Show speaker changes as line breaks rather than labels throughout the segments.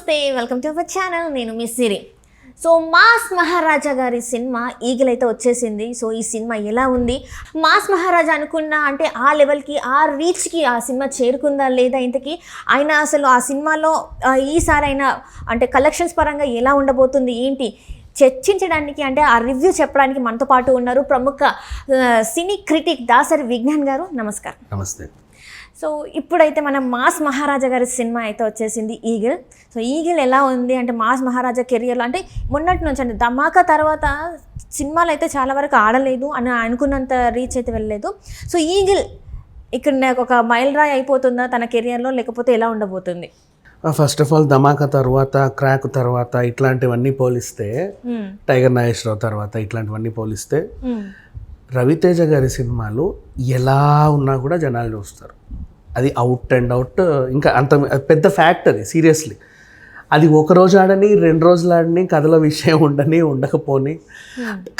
నమస్తే welcome to our channel. నేను మీ సిరి. So mass మహారాజా గారి సినిమా ఈగలైతే వచ్చేసింది. సో ఈ సినిమా ఎలా ఉంది? మాస్ మహారాజా అనుకున్న అంటే ఆ లెవెల్కి ఆ రీచ్కి ఆ సినిమా చేరుకుందా లేదా ఇంతకీ? ఆయన అసలు ఆ సినిమాలో ఈసారి అయినా అంటే కలెక్షన్స్ పరంగా ఎలా ఉండబోతుంది? ఏంటి? చర్చించడానికి అంటే ఆ రివ్యూ చెప్పడానికి మనతో పాటు ఉన్నారు ప్రముఖ సినీ క్రిటిక్ దాసరి విజ్ఞాన్ గారు. నమస్కారం.
నమస్తే.
సో ఇప్పుడైతే మన మాస్ మహారాజా గారి సినిమా అయితే వచ్చేసింది ఈగిల్. సో ఈగిల్ ఎలా ఉంది అంటే మాస్ మహారాజా కెరియర్లో అంటే మొన్నటి నుంచి అంటే ధమాకా తర్వాత సినిమాలు అయితే చాలా వరకు ఆడలేదు అని అనుకున్నంత రీచ్ అయితే వెళ్ళలేదు. సో ఈగిల్ ఇక్కడ నాకు ఒక మైల్ రాయ్ అయిపోతుందా తన కెరియర్లో లేకపోతే ఎలా ఉండబోతుంది?
ఫస్ట్ ఆఫ్ ఆల్ ధమాకా తర్వాత క్రాక్ తర్వాత ఇట్లాంటివన్నీ పోలిస్తే
మ్మ్.
టైగర్ నాగేశ్వరరావు తర్వాత ఇట్లాంటివన్నీ పోలిస్తే
మ్మ్.
రవితేజ గారి సినిమాలు ఎలా ఉన్నా కూడా జనాలు చూస్తారు అది అవుట్ అండ్ అవుట్ ఇంకా అంత పెద్ద ఫ్యాక్ట్ అది సీరియస్లీ అది ఒక రోజు ఆడని రెండు రోజులు ఆడని కథల విషయం ఉండని ఉండకపోని.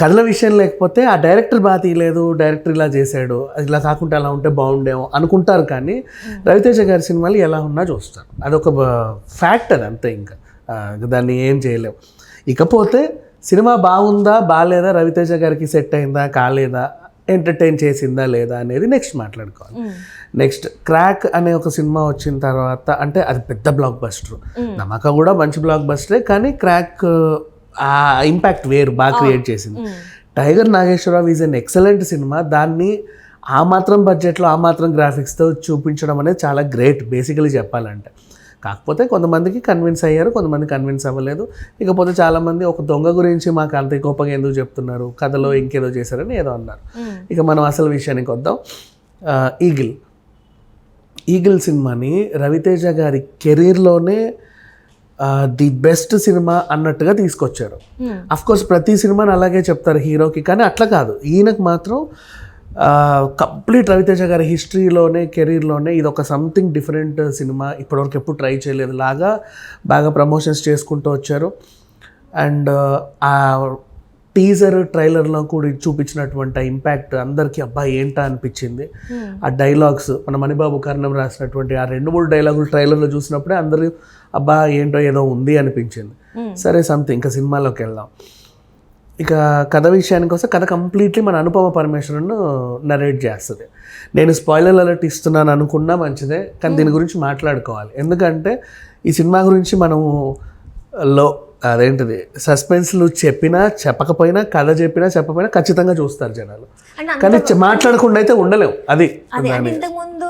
కథల విషయం లేకపోతే ఆ డైరెక్టర్ బాగా తీయలేదు డైరెక్టర్ ఇలా చేశాడు అది ఇలా కాకుండా అలా ఉంటే బాగుండేమో అనుకుంటారు కానీ రవితేజ గారి సినిమాలు ఎలా ఉన్నా చూస్తారు. అదొక ఫ్యాక్ట్ అది అంతే ఇంకా. దాన్ని ఏం చేయలేం. ఇకపోతే సినిమా బాగుందా బాగాలేదా రవితేజ గారికి సెట్ అయిందా కాలేదా ఎంటర్టైన్ చేసిందా లేదా అనేది నెక్స్ట్ మాట్లాడుకోవాలి. నెక్స్ట్ క్రాక్ అనే ఒక సినిమా వచ్చిన తర్వాత అంటే అది పెద్ద బ్లాక్ బస్టర్ నమ్మక కూడా మంచి బ్లాక్ బస్టరే కానీ క్రాక్ ఆ ఇంపాక్ట్ వేరు బాగా క్రియేట్ చేసింది. Tiger Nageswararao is an excellent cinema దాన్ని ఆ మాత్రం బడ్జెట్లో ఆ మాత్రం గ్రాఫిక్స్తో చూపించడం అనేది చాలా గ్రేట్ బేసికలీ చెప్పాలంటే. కాకపోతే కొంతమందికి కన్విన్స్ అయ్యారు కొంతమంది కన్విన్స్ అవ్వలేదు. ఇకపోతే చాలామంది ఒక దొంగ గురించి మాకు అంత కోపంగా ఎందుకు చెప్తున్నారు? కథలో ఇంకేదో చేశారని ఏదో అన్నారు. ఇక మనం అసలు విషయానికి వద్దాం. ఈగిల్. ఈగిల్ సినిమాని రవితేజ గారి కెరీర్లోనే ది బెస్ట్ సినిమా అన్నట్టుగా తీసుకొచ్చారు. అఫ్ కోర్స్ ప్రతి సినిమాని అలాగే చెప్తారు హీరోకి కానీ అట్లా కాదు. ఈయనకు మాత్రం కంప్లీట్ రవితేజ గారి హిస్టరీలోనే కెరీర్లోనే ఇది ఒక సంథింగ్ డిఫరెంట్ సినిమా. ఇప్పటివరకు ఎప్పుడు ట్రై చేయలేదు. లాగా బాగా ప్రమోషన్స్ చేసుకుంటూ వచ్చారు. అండ్ ఆ టీజర్ ట్రైలర్లో కూడా చూపించినటువంటి ఆ ఇంపాక్ట్ అందరికీ అబ్బా ఏంటా అనిపించింది. ఆ డైలాగ్స్ మన మణిబాబు కర్ణం రాసినటువంటి ఆ రెండు మూడు డైలాగులు ట్రైలర్లో చూసినప్పుడే అందరూ అబ్బా ఏంటో ఏదో ఉంది అనిపించింది. సరే సంథింగ్ ఇంకా సినిమాలోకి వెళ్దాం. ఇక కథ విషయానికి వస్తే కథ కంప్లీట్లీ మన అనుపమ పరమేశ్వరన్ నరేట్ చేస్తుంది. నేను స్పాయిలర్ అలర్ట్ ఇస్తున్నాను అనుకున్నా మంచిదే కానీ దీని గురించి మాట్లాడుకోవాలి. ఎందుకంటే ఈ సినిమా గురించి మనము లో అదేంటిది సస్పెన్స్లు చెప్పినా చెప్పకపోయినా కథ చెప్పినా చెప్పకపోయినా ఖచ్చితంగా చూస్తారు జనాలు. కానీ మాట్లాడకుండా అయితే ఉండలేం. అది
అదే అంటే ఇంతకు ముందు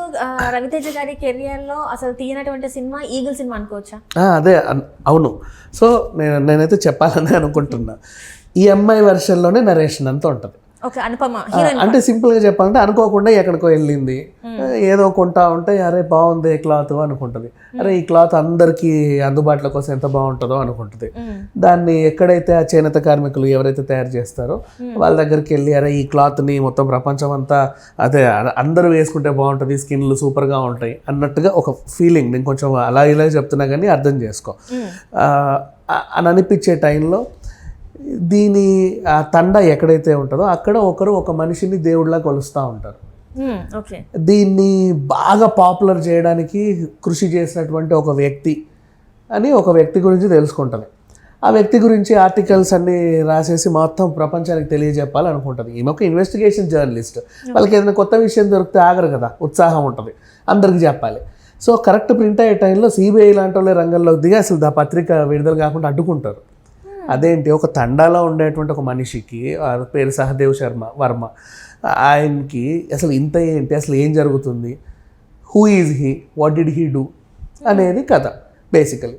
రవితేజ గారి కెరియర్లో అసలు తీయనటువంటి సినిమా ఈగిల్ సినిమా అనుకోవచ్చా?
అదే అవును. సో నేను నేనైతే చెప్పాలని అనుకుంటున్నా. ఈ అమ్మాయి వెర్షన్లోనే నరేషన్ అంతా ఉంటుంది. అంటే సింపుల్గా చెప్పాలంటే అనుకోకుండా ఎక్కడికో వెళ్ళింది. ఏదో కొంటా ఉంటే అరే బాగుంది క్లాత్ అనుకుంటుంది. అరే ఈ క్లాత్ అందరికీ అందుబాటులో కోసం ఎంత బాగుంటుందో అనుకుంటుంది. దాన్ని ఎక్కడైతే ఆ చేనేత కార్మికులు ఎవరైతే తయారు చేస్తారో వాళ్ళ దగ్గరికి వెళ్ళి అరే ఈ క్లాత్ని మొత్తం ప్రపంచం అంతా అదే అందరూ వేసుకుంటే బాగుంటుంది స్కిన్లు సూపర్గా ఉంటాయి అన్నట్టుగా ఒక ఫీలింగ్ నేను కొంచెం అలా ఇలా చెప్తున్నా కానీ అర్థం చేసుకో. అని అనిపించే టైంలో దీని ఆ తండ ఎక్కడైతే ఉంటుందో అక్కడ ఒకరు ఒక మనిషిని దేవుడిలా కొలుస్తూ ఉంటారు. దీన్ని బాగా పాపులర్ చేయడానికి కృషి చేసినటువంటి ఒక వ్యక్తి అని ఒక వ్యక్తి గురించి తెలుసుకుంటుంది. ఆ వ్యక్తి గురించి ఆర్టికల్స్ అన్ని రాసేసి మొత్తం ప్రపంచానికి తెలియజెప్పాలి అనుకుంటుంది ఈమె ఒక ఇన్వెస్టిగేషన్ జర్నలిస్ట్. వాళ్ళకి ఏదైనా కొత్త విషయం దొరికితే ఆగరు కదా ఉత్సాహం ఉంటుంది. అందరికి చెప్పాలి. సో కరెక్ట్ ప్రింట్ అయ్యే టైంలో సిబిఐ లాంటి వాళ్ళే రంగంలోకి దిగి అసలు దా పత్రిక విడుదల కాకుండా అడ్డుకుంటారు. అదేంటి ఒక తండాలో ఉండేటువంటి ఒక మనిషికి పేరు సహదేవ్ శర్మ వర్మ ఆయనకి అసలు ఇంత ఏంటి అసలు ఏం జరుగుతుంది? Who is he what did he do అనేది కథ బేసికలీ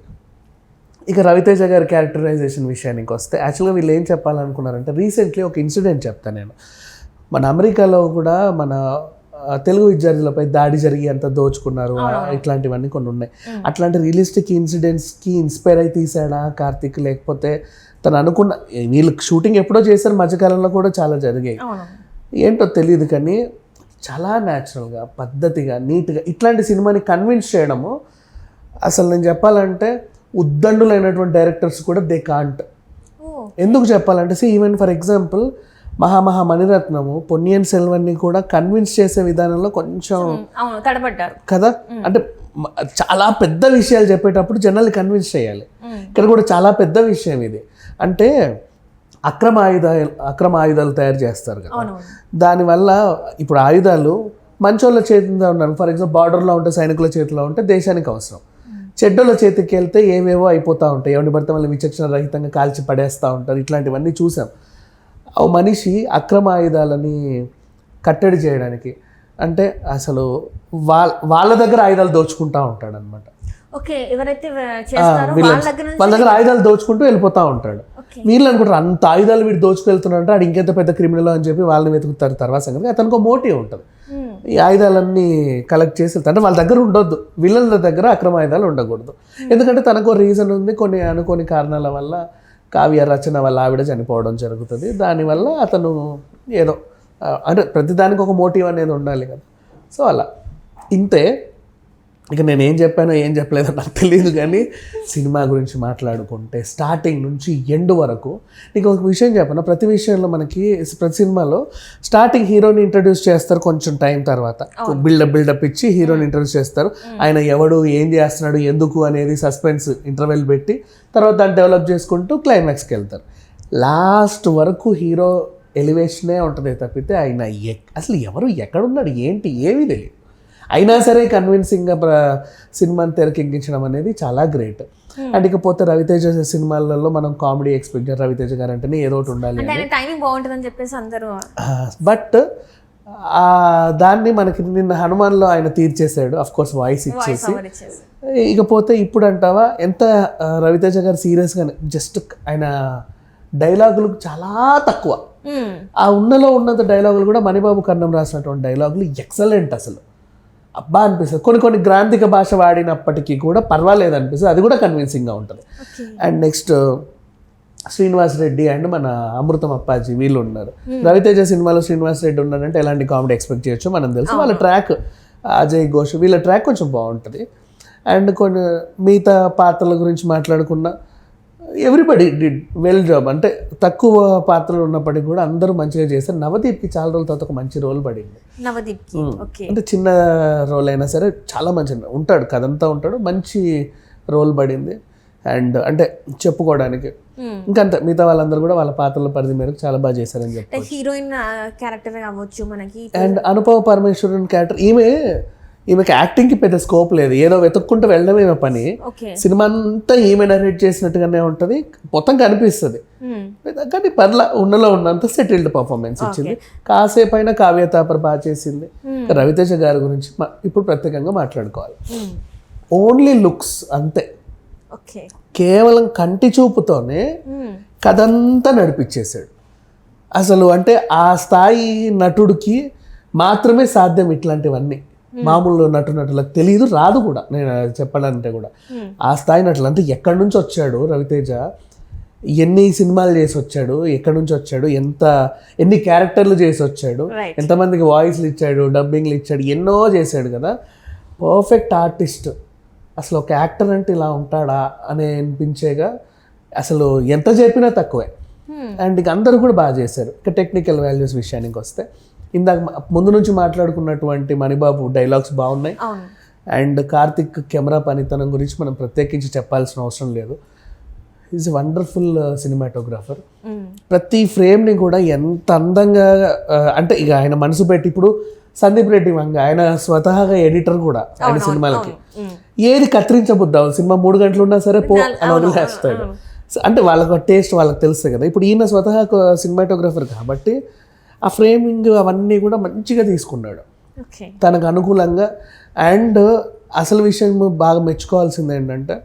ఇక రవితేజ గారి క్యారెక్టరైజేషన్ విషయానికి వస్తే యాక్చువల్గా వీళ్ళు ఏం చెప్పాలనుకున్నారంటే రీసెంట్లీ ఒక ఇన్సిడెంట్ చెప్తాను నేను. మన అమెరికాలో కూడా మన తెలుగు విద్యార్థులపై దాడి జరిగి అంత దోచుకున్నారు ఇట్లాంటివన్నీ కొన్ని ఉన్నాయి. అట్లాంటి రియలిస్టిక్ ఇన్సిడెంట్స్కి ఇన్స్పైర్ అయి తీసాడా కార్తిక్? లేకపోతే తను అనుకున్న వీళ్ళు షూటింగ్ ఎప్పుడో చేశారు మధ్యకాలంలో కూడా చాలా జరిగాయి. ఏంటో తెలియదు కానీ చాలా న్యాచురల్గా పద్ధతిగా నీట్గా ఇట్లాంటి సినిమాని కన్విన్స్ చేయడము అసలు నేను చెప్పాలంటే ఉద్దండులైనటువంటి డైరెక్టర్స్ కూడా దే కాంట్ ఎందుకు చెప్పాలంటే సి ఈవెన్ ఫర్ ఎగ్జాంపుల్ మహామహా మణిరత్నము పొన్నియన్ సెల్వన్ని కూడా కన్విన్స్ చేసే విధానంలో కొంచెం
తడబడ్డారు.
కదా? అంటే చాలా పెద్ద విషయాలు చెప్పేటప్పుడు జనాల్ని కన్విన్స్ చేయాలి. ఇక్కడ కూడా చాలా పెద్ద విషయం ఇది. అంటే అక్రమ ఆయుధాలు అక్రమ ఆయుధాలు తయారు చేస్తారు కదా. దానివల్ల ఇప్పుడు ఆయుధాలు మంచోళ్ళ చేతిలో ఉన్నారు ఫర్ ఎగ్జాంపుల్ బార్డర్లో ఉంటే సైనికుల చేతిలో ఉంటే దేశానికి అవసరం. చెడ్డోళ్ళ చేతికి వెళ్తే ఏవేవో అయిపోతూ ఉంటాయి. ఎవరిని పడితే వాళ్ళని విచక్షణ రహితంగా కాల్చి పడేస్తూ ఉంటారు. ఇట్లాంటివన్నీ చూసాం. ఓ మనిషి అక్రమ ఆయుధాలని కట్టడి చేయడానికి అంటే అసలు వాళ్ళ వాళ్ళ దగ్గర ఆయుధాలు దోచుకుంటా ఉంటాడు అనమాట
వాళ్ళ దగ్గర
వాళ్ళ ఆయుధాలు దోచుకుంటూ వెళ్ళిపోతా ఉంటాడు. వీళ్ళు అనుకుంటారు అంత ఆయుధాలు వీడు దోచుకెళ్తున్నారంటే ఆడు ఇంకెంత పెద్ద క్రిమినల్ అని చెప్పి వాళ్ళని వెతుకుతారు. తర్వాత సంగతి అతనికి ఒక మోటివ్ ఉంటుంది.
మ్మ్.
ఈ ఆయుధాలన్నీ కలెక్ట్ చేసి. అంటే వాళ్ళ దగ్గర ఉండొద్దు. విల్లల దగ్గర అక్రమ ఆయుధాలు ఉండకూడదు. ఎందుకంటే తనకు రీజన్ ఉంది. కొన్ని అనుకోని కారణాల వల్ల కావ్య రచన వల్ల ఆవిడ చనిపోవడం జరుగుతుంది. దానివల్ల అతను ఏదో అంటే ప్రతిదానికి ఒక మోటివ్ అనేది ఉండాలి కదా. సో అలా. ఇంతే. ఇక నేను ఏం చెప్పానో ఏం చెప్పలేదో నాకు తెలియదు కానీ సినిమా గురించి మాట్లాడుకుంటే స్టార్టింగ్ నుంచి ఎండ్ వరకు నీకు ఒక విషయం చెప్పను? ప్రతి విషయంలో మనకి ప్రతి సినిమాలో స్టార్టింగ్ హీరోని ఇంట్రడ్యూస్ చేస్తారు కొంచెం టైం తర్వాత. బిల్డప్ బిల్డప్ ఇచ్చి హీరోని ఇంట్రడ్యూస్ చేస్తారు. ఆయన ఎవడు ఏం చేస్తున్నాడు ఎందుకు అనేది సస్పెన్స్ ఇంటర్వెల్ పెట్టి తర్వాత దాన్ని డెవలప్ చేసుకుంటూ క్లైమాక్స్కి వెళ్తారు. లాస్ట్ వరకు హీరో ఎలివేషనే ఉంటుంది తప్పితే ఆయన ఎక్- అసలు ఎవరు ఎక్కడున్నాడు? ఏంటి? ఏమీ తెలియదు అయినా సరే కన్విన్సింగ్గా సినిమాని తెరకెక్కించడం అనేది చాలా గ్రేట్ అండ్ ఇకపోతే రవితేజ సినిమాలలో మనం కామెడీ ఎక్స్పెక్ట్ చేయాలి రవితేజ గారు అంటేనే ఏదో ఒకటి ఉండాలి
టైమింగ్ బాగుంటుందని చెప్పేసి అందరూ
బట్ దాన్ని మనకి నిన్న హనుమాన్లో ఆయన తీర్చేశాడు. అఫ్ కోర్స్ వాయిస్ ఇచ్చేసి. ఇకపోతే ఇప్పుడు అంటావా ఎంత రవితేజ గారు సీరియస్గా జస్ట్ ఆయన డైలాగులు చాలా తక్కువ.
మ్మ్.
ఆ ఉన్నలో ఉన్నంత డైలాగులు కూడా మణిబాబు కన్నం రాసినటువంటి డైలాగులు ఎక్సలెంట్ అసలు. అబ్బా అనిపిస్తుంది. కొన్ని కొన్ని గ్రాంధిక భాష వాడినప్పటికీ కూడా పర్వాలేదు అనిపిస్తుంది అది కూడా కన్విన్సింగ్గా ఉంటుంది. And next Srinivas Reddy and మన అమృతం అప్పాజీ వీళ్ళు ఉన్నారు. రవితేజ సినిమాలో శ్రీనివాస్ రెడ్డి ఉన్నాడంటే ఎలాంటి కామెడీ ఎక్స్పెక్ట్ చేయొచ్చు మనం తెలుసు. వాళ్ళ ట్రాక్ అజయ్ ఘోష్ వీళ్ళ ట్రాక్ కొంచెం బాగుంటుంది. అండ్ కొన్ని మిగతా పాత్రల గురించి మాట్లాడుకున్న ఎవ్రీబడి డిడ్ వెల్ జాబ్ అంటే తక్కువ పాత్రలు ఉన్నప్పటికీ కూడా అందరూ మంచిగా చేశారు. నవదీప్కి చాలా రోజుల తర్వాత ఒక మంచి రోల్ పడింది.
నవదీప్
అంటే చిన్న రోల్ అయినా సరే చాలా మంచి ఉంటాడు కథంతా ఉంటాడు. మంచి రోల్ పడింది. అండ్ అంటే చెప్పుకోవడానికి. ఇంకంతే. మిగతా వాళ్ళందరూ కూడా వాళ్ళ పాత్రల పరిధి మేరకు చాలా బాగా చేశారని చెప్పి
హీరోయిన్ క్యారెక్టర్ అవ్వచ్చు మనకి.
అండ్ అనుపవ పరమేశ్వరన్ క్యారెక్టర్ ఈమె ఈమెకి యాక్టింగ్కి పెద్ద స్కోప్ లేదు. ఏదో వెతుక్కుంటూ వెళ్ళడం ఈమె పని. సినిమా అంతా ఈమె నరేట్ చేసినట్టుగానే ఉంటుంది. మొత్తం కనిపిస్తుంది. కానీ పర్లా ఉన్నలో ఉన్నంత సెటిల్డ్ పర్ఫార్మెన్స్ ఇచ్చింది. కాసేపు అయినా కావ్య తాపర్ బాగా చేసింది రవితేజ గారి గురించి ఇప్పుడు ప్రత్యేకంగా మాట్లాడుకోవాలి. ఓన్లీ లుక్స్ అంతే. కేవలం కంటి చూపుతోనే. కథంతా నడిపించేశాడు అసలు అంటే ఆ స్థాయి నటుడికి మాత్రమే సాధ్యం ఇట్లాంటివన్నీ. మామూలు నటు నటులకు తెలియదు రాదు కూడా. నేను చెప్పాలంటే కూడా. ఆ స్థాయి నటులు అంటే ఎక్కడి నుంచి వచ్చాడు రవితేజ? ఎన్ని సినిమాలు చేసి వచ్చాడు? ఎక్కడి నుంచి వచ్చాడు? ఎంత ఎన్ని క్యారెక్టర్లు చేసి వచ్చాడు. ఎంతమందికి వాయిస్లు ఇచ్చాడు? డబ్బింగ్లు ఇచ్చాడు? ఎన్నో చేశాడు కదా. పర్ఫెక్ట్ ఆర్టిస్ట్ అసలు ఒక యాక్టర్ అంటే ఇలా ఉంటాడా అని అనిపించేగా అసలు ఎంత చెప్పినా తక్కువే. అండ్ ఇక అందరూ కూడా బాగా చేశారు. ఇక టెక్నికల్ వాల్యూస్ విషయానికి వస్తే. ఇందాక ముందు నుంచి మాట్లాడుకున్నటువంటి మణిబాబు డైలాగ్స్ బాగున్నాయి. అండ్ కార్తిక్ కెమెరా పనితనం గురించి మనం ప్రత్యేకించి చెప్పాల్సిన అవసరం లేదు. Is wonderful cinematographer. ప్రతి ఫ్రేమ్ని కూడా ఎంత అందంగా ఆ, అంటే ఇక ఆయన మనసు పెట్టి ఇప్పుడు సందీప్ రెడ్డి వంగ ఆయన స్వతహాగా ఎడిటర్ కూడా ఆయన సినిమాలకి. ఏది కత్తిరించబుద్దాం? సినిమా మూడు గంటలు ఉన్నా సరే పో అని వదిలేస్తాడు అంటే వాళ్ళకు టేస్ట్ వాళ్ళకి తెలుస్తుంది కదా. ఇప్పుడు ఈయన స్వతహా సినిమాటోగ్రఫర్ కాబట్టి ఆ ఫ్రేమింగ్ అవన్నీ కూడా మంచిగా తీసుకున్నాడు. తనకు అనుకూలంగా అండ్ అసలు విషయం బాగా మెచ్చుకోవాల్సింది ఏంటంటే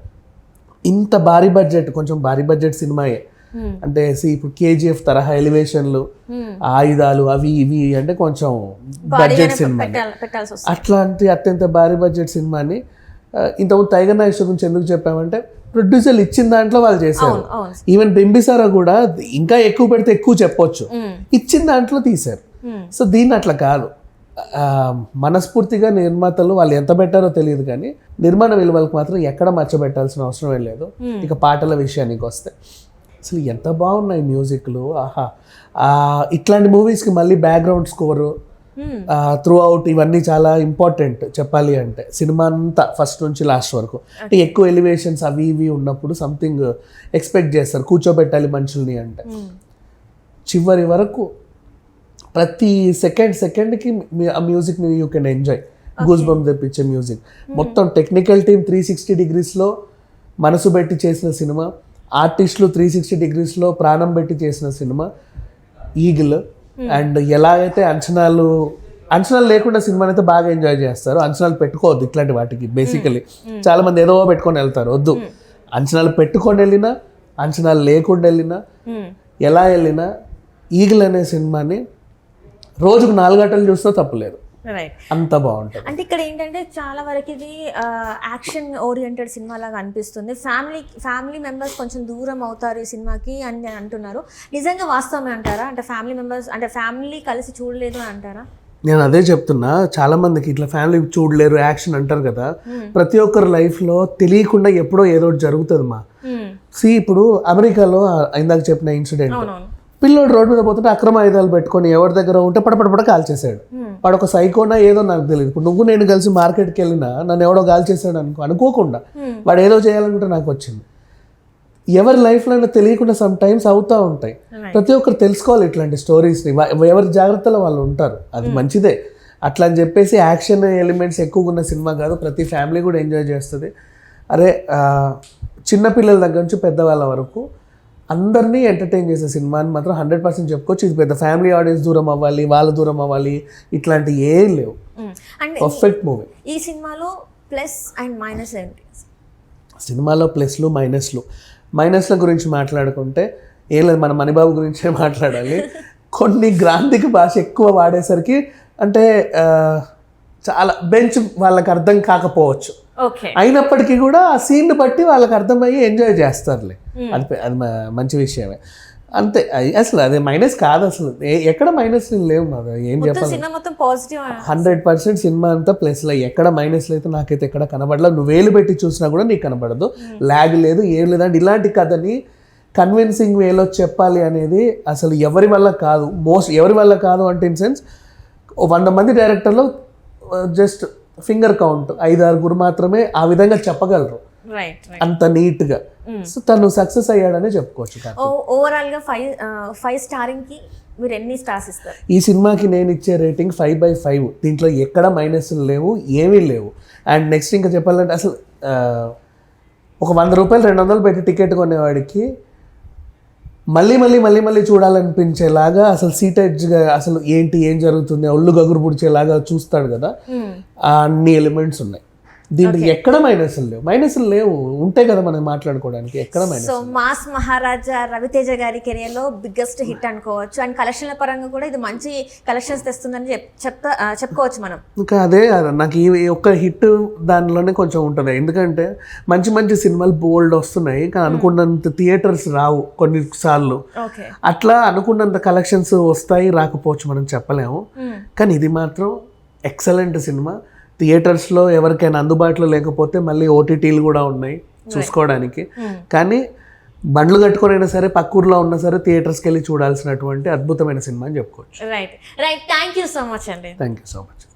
ఇంత భారీ బడ్జెట్ కొంచెం భారీ బడ్జెట్ సినిమాయే. అంటే ఇప్పుడు కేజీఎఫ్ తరహా ఎలివేషన్లు. ఆయుధాలు అవి ఇవి అంటే కొంచెం బడ్జెట్ సినిమా అట్లాంటి అత్యంత భారీ బడ్జెట్ సినిమాని ఇంతకుముందు టైగర్ నాగేశ్వర గురించి ఎందుకు చెప్పామంటే ప్రొడ్యూసర్లు ఇచ్చిన దాంట్లో వాళ్ళు చేశారు. ఈవెన్ బింబిసారా కూడా ఇంకా ఎక్కువ పెడితే ఎక్కువ చెప్పొచ్చు. ఇచ్చిన దాంట్లో తీశారు. సో దీన్ని అట్లా కాదు. మనస్ఫూర్తిగా నిర్మాతలు వాళ్ళు ఎంత పెట్టారో తెలియదు కానీ నిర్మాణ విలువలకు మాత్రం ఎక్కడ మచ్చబెట్టాల్సిన అవసరం లేదు. ఇక పాటల విషయానికి వస్తే. అసలు ఎంత బాగున్నాయి మ్యూజిక్లు. ఆహా. ఇట్లాంటి మూవీస్కి మళ్ళీ బ్యాక్గ్రౌండ్ స్కోరు త్రూ అవుట్ ఇవన్నీ చాలా ఇంపార్టెంట్ చెప్పాలి అంటే. సినిమా అంతా ఫస్ట్ నుంచి లాస్ట్ వరకు. అంటే ఎక్కువ ఎలివేషన్స్ అవి ఇవి ఉన్నప్పుడు సంథింగ్ ఎక్స్పెక్ట్ చేస్తారు. కూర్చోబెట్టాలి మనుషుల్ని అంటే. చివరి వరకు ప్రతి సెకండ్ సెకండ్కి ఆ మ్యూజిక్ని you can enjoy goose bump తెప్పించే మ్యూజిక్ మొత్తం టెక్నికల్ టీమ్ త్రీ సిక్స్టీ డిగ్రీస్లో మనసు పెట్టి చేసిన సినిమా. ఆర్టిస్టులు త్రీ సిక్స్టీ డిగ్రీస్లో ప్రాణం పెట్టి చేసిన సినిమా. ఈగిల్ అండ్ ఎలాగైతే అంచనాలు అంచనాలు లేకుండా సినిమాని అయితే బాగా ఎంజాయ్ చేస్తారు అంచనాలు పెట్టుకోవద్దు ఇట్లాంటి వాటికి బేసికలీ చాలా మంది ఏదో పెట్టుకొని వెళ్తారు వద్దు. అంచనాలు పెట్టుకొని వెళ్ళినా అంచనాలు లేకుండా వెళ్ళినా ఎలా వెళ్ళినా ఈగిల్ అనే సినిమాని రోజుకు నాలుగు గంటలు చూస్తే తప్పులేదు.
రైట్
అంత బాగుంటుంది.
అంటే ఇక్కడ ఏంటంటే చాలా వరకు ఇది యాక్షన్ ఓరియంటెడ్ సినిమా లాగా అనిపిస్తుంది. ఫ్యామిలీ ఫ్యామిలీ మెంబర్స్ కొంచెం దూరం అవుతారు ఈ సినిమాకి అని అంటున్నారు. నిజంగా వాస్తవమే అంటారా? అంటే ఫ్యామిలీ మెంబర్స్ అంటే ఫ్యామిలీ కలిసి చూడలేదు అని అంటారా?
నేను అదే చెప్తున్నా చాలా మందికి ఇట్లా ఫ్యామిలీ చూడలేరు యాక్షన్ అంటారు కదా. ప్రతి ఒక్కరి లైఫ్లో తెలియకుండా ఎప్పుడో ఏదో జరుగుతుంది మా సి ఇప్పుడు అమెరికాలో ఇందాక చెప్పిన ఇన్సిడెంట్ పిల్లోడు రోడ్డు మీద పోతుంటే అక్రమ ఆయుధాలు పెట్టుకొని ఎవరి దగ్గర ఉంటే పడపడపడ కాల్చేసాడు వాడు ఒక సైకోనా ఏదో నాకు తెలియదు ఇప్పుడు నువ్వు నేను కలిసి మార్కెట్కి వెళ్ళినా నన్ను ఎవడో కాల్చేసాడు అనుకో అనుకోకుండా వాడు ఏదో చేయాలనుకుంటే నాకు వచ్చింది. ఎవరి లైఫ్లో అయినా తెలియకుండా సమ్ టైమ్స్ అవుతూ ఉంటాయి. ప్రతి ఒక్కరు తెలుసుకోవాలి ఇట్లాంటి స్టోరీస్ని. ఎవరి జాగ్రత్తలో వాళ్ళు ఉంటారు. అది మంచిదే. అట్లా అని చెప్పేసి యాక్షన్ ఎలిమెంట్స్ ఎక్కువగా ఉన్న సినిమా కాదు. ప్రతి ఫ్యామిలీ కూడా ఎంజాయ్ చేస్తుంది. అరే చిన్నపిల్లల దగ్గర నుంచి పెద్దవాళ్ళ వరకు అందరినీ ఎంటర్టైన్ చేసే సినిమా అని మాత్రం హండ్రెడ్ పర్సెంట్ చెప్పుకోవచ్చు. ఇది పెద్ద ఫ్యామిలీ ఆడియన్స్ దూరం అవ్వాలి వాళ్ళ దూరం అవ్వాలి ఇట్లాంటి ఏం లేవు.
అండ్
పర్ఫెక్ట్ మూవీ
ఈ సినిమాలో ప్లస్ అండ్ మైనస్ ఏంటి?
సినిమాలో ప్లస్లు మైనస్లు మైనస్ల గురించి మాట్లాడుకుంటే ఏం లేదు మన మణిబాబు గురించే మాట్లాడాలి. కొన్ని గ్రాంధిక భాష ఎక్కువ వాడేసరికి అంటే చాలా బెంచ్ వాళ్ళకి అర్థం కాకపోవచ్చు. అయినప్పటికీ కూడా ఆ సీన్ బట్టి వాళ్ళకి అర్థమయ్యి ఎంజాయ్ చేస్తారులే. అది పె- అది మ- మంచి విషయమే. అంతే అది అసలు అది మైనస్ కాదు అసలు. ఎక్కడ మైనస్ లేవు మాది ఏం చెప్పాలి? హండ్రెడ్ పర్సెంట్ సినిమా అంతా ప్లస్లో ఎక్కడ మైనస్లో అయితే నాకైతే ఎక్కడ కనబడలేదు నువ్వు వేలు పెట్టి చూసినా కూడా నీకు కనబడదు. ల్యాగ్ లేదు ఏం లేదంటే ఇలాంటి కథని కన్విన్సింగ్ వేలో చెప్పాలి అనేది అసలు ఎవరి వల్ల కాదు. మోస్ట్ ఎవరి వల్ల కాదు అంటే ఇన్ సెన్స్ వంద మంది డైరెక్టర్లో జస్ట్ ఫింగర్ కౌంట్ ఐదు ఆరుగురు మాత్రమే ఆ విధంగా చెప్పగలరు.
రైట్
అంత నీట్గా. సో తను సక్సెస్ అయ్యాడనే చెప్పుకోవచ్చు
ఓవరాల్గా ఫైవ్ ఫైవ్ స్టారింగ్కి మీరు ఎన్ని స్టార్స్ ఇస్తారు?
ఈ సినిమాకి నేను ఇచ్చే రేటింగ్ ఫైవ్ బై ఫైవ్. దీంట్లో ఎక్కడ మైనస్ లేవు ఏమీ లేవు. అండ్ నెక్స్ట్ ఇంకా చెప్పాలంటే అసలు ఒక వంద రూపాయలు రెండు వందలు పెట్టి టికెట్ కొనేవాడికి మళ్ళీ మళ్ళీ మళ్ళీ మళ్ళీ చూడాలనిపించేలాగా అసలు సీటెడ్జ్గా అసలు ఏంటి ఏం జరుగుతుంది ఒళ్ళు గగురు పుడిచేలాగా చూస్తాడు కదా. ఆ అన్ని ఎలిమెంట్స్ ఉన్నాయి. దీంట్లో ఎక్కడ మైనస్ లేవు. మైనస్ లేవు. ఉంటాయి కదా మనం మాట్లాడుకోవడానికి. ఎక్కడ minus
so mass Maharaja Ravi Teja గారి కెరియర్లో బిగ్గెస్ట్ హిట్ అనుకోవచ్చు. అండ్ కలెక్షన్ల పరంగా కూడా ఇది మంచి కలెక్షన్స్ తెస్తుందని చెప్ చెప్తా చెప్పుకోవచ్చు మనం.
ఇంకా అదే నాకు ఈ ఒక్క హిట్ దానిలోనే కొంచెం ఉంటుంది. ఎందుకంటే మంచి మంచి సినిమాలు బోల్డ్ వస్తున్నాయి. కానీ అనుకున్నంత థియేటర్స్ రావు కొన్నిసార్లు అట్లా అనుకున్నంత కలెక్షన్స్ వస్తాయి రాకపోవచ్చు మనం చెప్పలేము. కానీ ఇది మాత్రం ఎక్సలెంట్ సినిమా. థియేటర్స్లో ఎవరికైనా అందుబాటులో లేకపోతే మళ్ళీ ఓటీటీలు కూడా ఉన్నాయి చూసుకోవడానికి. కానీ బండ్లు కట్టుకొనైనా సరే పక్క ఊర్లో ఉన్నా సరే థియేటర్స్కి వెళ్ళి చూడాల్సినటువంటి అద్భుతమైన సినిమా అని చెప్పుకోవచ్చు.
Right right thank you so much అండి.
Thank you so much